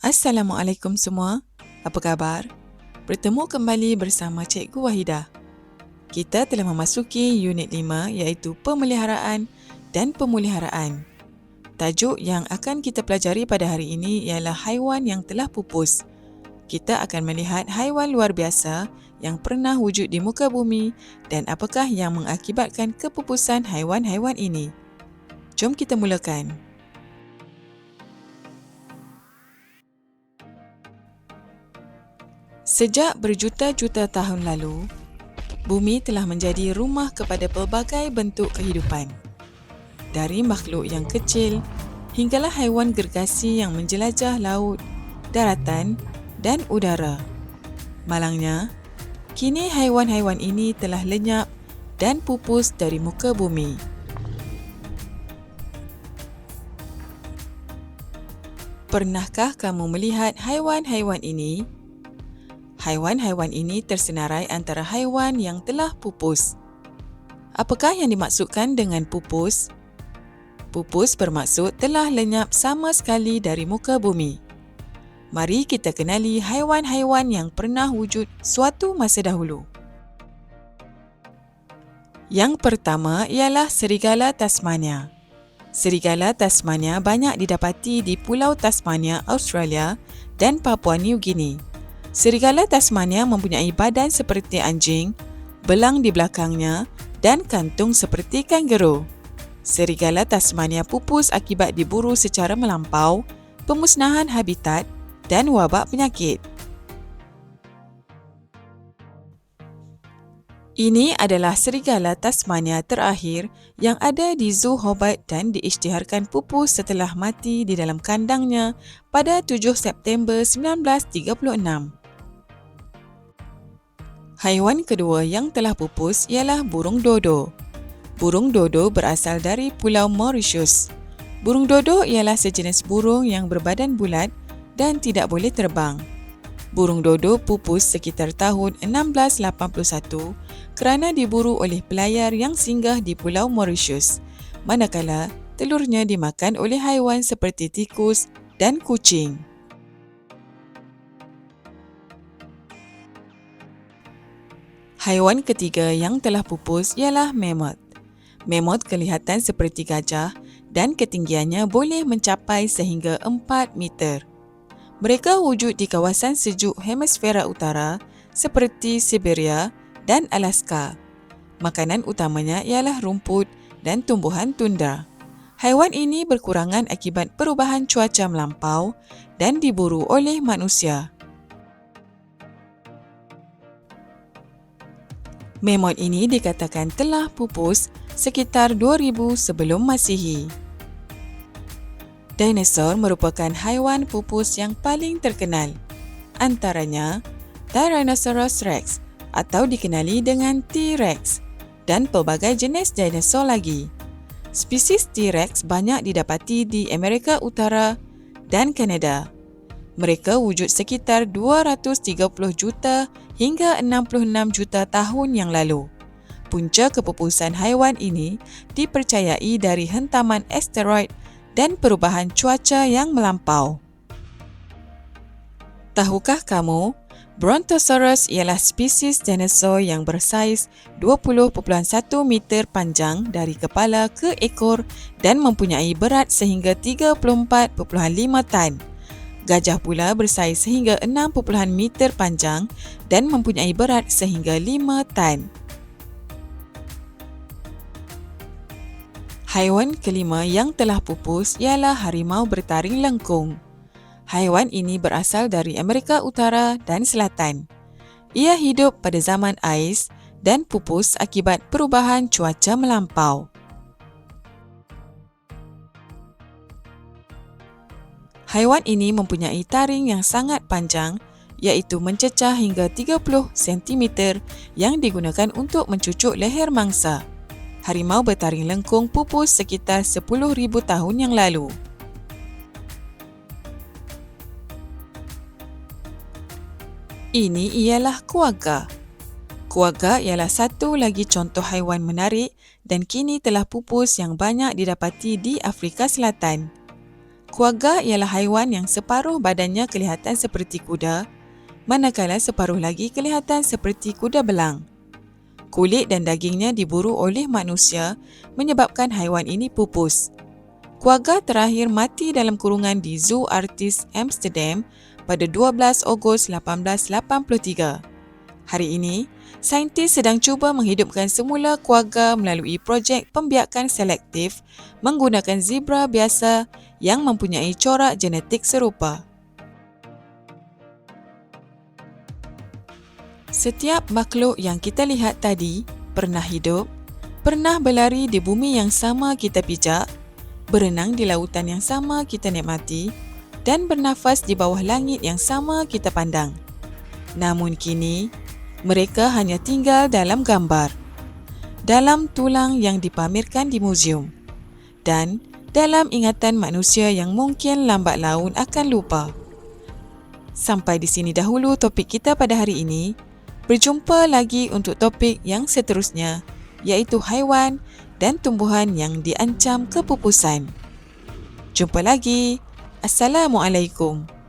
Assalamualaikum semua. Apa khabar? Bertemu kembali bersama Cikgu Wahidah. Kita telah memasuki unit 5 iaitu pemeliharaan dan pemuliharaan. Tajuk yang akan kita pelajari pada hari ini ialah haiwan yang telah pupus. Kita akan melihat haiwan luar biasa yang pernah wujud di muka bumi dan apakah yang mengakibatkan kepupusan haiwan-haiwan ini. Jom kita mulakan. Sejak berjuta-juta tahun lalu, bumi telah menjadi rumah kepada pelbagai bentuk kehidupan. Dari makhluk yang kecil hinggalah haiwan gergasi yang menjelajah laut, daratan dan udara. Malangnya, kini haiwan-haiwan ini telah lenyap dan pupus dari muka bumi. Pernahkah kamu melihat haiwan-haiwan ini? Haiwan-haiwan ini tersenarai antara haiwan yang telah pupus. Apakah yang dimaksudkan dengan pupus? Pupus bermaksud telah lenyap sama sekali dari muka bumi. Mari kita kenali haiwan-haiwan yang pernah wujud suatu masa dahulu. Yang pertama ialah serigala Tasmania. Serigala Tasmania banyak didapati di Pulau Tasmania, Australia dan Papua New Guinea. Serigala Tasmania mempunyai badan seperti anjing, belang di belakangnya dan kantung seperti kangaroo. Serigala Tasmania pupus akibat diburu secara melampau, pemusnahan habitat dan wabak penyakit. Ini adalah serigala Tasmania terakhir yang ada di Zoo Hobart dan diisytiharkan pupus setelah mati di dalam kandangnya pada 7 September 1936. Haiwan kedua yang telah pupus ialah burung dodo. Burung dodo berasal dari Pulau Mauritius. Burung dodo ialah sejenis burung yang berbadan bulat dan tidak boleh terbang. Burung dodo pupus sekitar tahun 1681 kerana diburu oleh pelayar yang singgah di Pulau Mauritius, manakala telurnya dimakan oleh haiwan seperti tikus dan kucing. Haiwan ketiga yang telah pupus ialah mammoth. Mammoth kelihatan seperti gajah dan ketinggiannya boleh mencapai sehingga 4 meter. Mereka wujud di kawasan sejuk hemisfera utara seperti Siberia dan Alaska. Makanan utamanya ialah rumput dan tumbuhan tundra. Haiwan ini berkurangan akibat perubahan cuaca melampau dan diburu oleh manusia. Mammoth ini dikatakan telah pupus sekitar 2000 sebelum Masihi. Dinosaur merupakan haiwan pupus yang paling terkenal. Antaranya Tyrannosaurus rex atau dikenali dengan T-Rex dan pelbagai jenis dinosaur lagi. Spesies T-Rex banyak didapati di Amerika Utara dan Kanada. Mereka wujud sekitar 230 juta hingga 66 juta tahun yang lalu. Punca kepupusan haiwan ini dipercayai dari hentaman asteroid dan perubahan cuaca yang melampau. Tahukah kamu, Brontosaurus ialah spesies dinosaur yang bersaiz 20.1 meter panjang dari kepala ke ekor dan mempunyai berat sehingga 34.5 tan. Gajah pula bersaiz sehingga 6 meter panjang dan mempunyai berat sehingga 5 tan. Haiwan kelima yang telah pupus ialah harimau bertaring lengkung. Haiwan ini berasal dari Amerika Utara dan Selatan. Ia hidup pada zaman ais dan pupus akibat perubahan cuaca melampau. Haiwan ini mempunyai taring yang sangat panjang iaitu mencecah hingga 30 cm yang digunakan untuk mencucuk leher mangsa. Harimau bertaring lengkung pupus sekitar 10,000 tahun yang lalu. Ini ialah kuaga. Kuaga ialah satu lagi contoh haiwan menarik dan kini telah pupus yang banyak didapati di Afrika Selatan. Kuaga ialah haiwan yang separuh badannya kelihatan seperti kuda, manakala separuh lagi kelihatan seperti kuda belang. Kulit dan dagingnya diburu oleh manusia menyebabkan haiwan ini pupus. Kuaga terakhir mati dalam kurungan di Zoo Artis Amsterdam pada 12 Ogos 1883. Hari ini, saintis sedang cuba menghidupkan semula kuaga melalui projek pembiakan selektif menggunakan zebra biasa yang mempunyai corak genetik serupa. Setiap makhluk yang kita lihat tadi pernah hidup, pernah berlari di bumi yang sama kita pijak, berenang di lautan yang sama kita nikmati dan bernafas di bawah langit yang sama kita pandang. Namun kini, mereka hanya tinggal dalam gambar, dalam tulang yang dipamerkan di muzium, dan dalam ingatan manusia yang mungkin lambat laun akan lupa. Sampai di sini dahulu topik kita pada hari ini. Berjumpa lagi untuk topik yang seterusnya, iaitu haiwan dan tumbuhan yang diancam kepupusan. Jumpa lagi. Assalamualaikum.